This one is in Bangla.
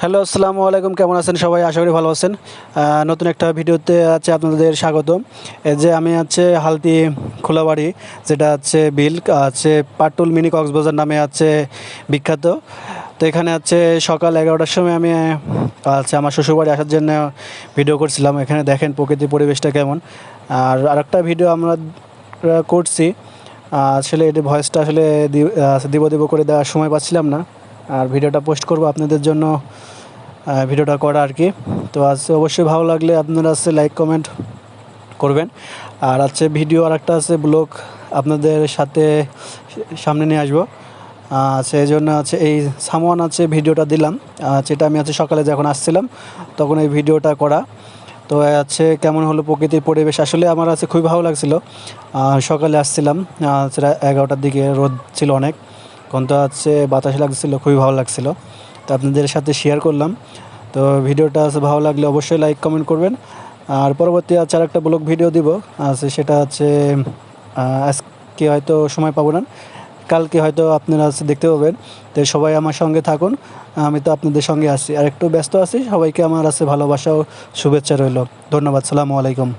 হ্যালো, আসসালামু আলাইকুম। কেমন আছেন সবাই? আশা করি ভালো আছেন। নতুন একটা ভিডিওতে আছে আপনাদের স্বাগত যে আমি আছে হালতি খোলাবাড়ি, যেটা আছে বিল আছে পাটুল মিনি কক্সবাজার নামে আছে বিখ্যাত। তো এখানে আছে সকাল এগারোটার সময় আমি আছে আমার শ্বশুরবাড়ি আসার জন্য ভিডিও করছিলাম। এখানে দেখেন প্রকৃতির পরিবেশটা কেমন। আর আরেকটা ভিডিও আমরা করছি। আসলে এটি ভয়েসটা আসলে দিব দিব করে দেওয়ার সময় পাচ্ছিলাম না। আর ভিডিওটা পোস্ট করব আপনাদের জন্য ভিডিওটা করা আর কি। তো আজ অবশ্যই ভালো লাগলে আপনারা আছে লাইক, কমেন্ট করবেন। আর আছে ভিডিও আর একটা আছে ব্লগ আপনাদের সাথে সামনে নিয়ে আসব। সেই জন্য আছে এই সামওয়ান আছে ভিডিওটা দিলাম। যেটা আমি আছে সকালে যখন আসছিলাম, তখন এই ভিডিওটা করা। তো আছে কেমন হলো প্রকৃতির পরিবেশ? আসলে আমার আছে খুবই ভালো লাগছিল। সকালে আসছিলাম সেটা এগারোটার দিকে, রোদ ছিল অনেক। তো আছে, বাতাস লাগছিল খুবই ভালো লাগছিল। তো আপনাদের সাথে শেয়ার করলাম। তো ভিডিওটা আছে, ভালো লাগলে অবশ্যই লাইক কমেন্ট করবেন। আর পরবর্তী আছে আর একটা ব্লগ ভিডিও দিব। আছে, সেটা আছে আজকে হয়তো সময় পাবো না। কালকে হয়তো আপনারা দেখতে পাবেন। তো সবাই আমার সঙ্গে থাকুন। আমি তো আপনাদের সঙ্গে আছি। আর একটু ব্যস্ত আছি। সবাইকে আমার আছে ভালোবাসা ও শুভেচ্ছা রইল। ধন্যবাদ। সালামু আলাইকুম।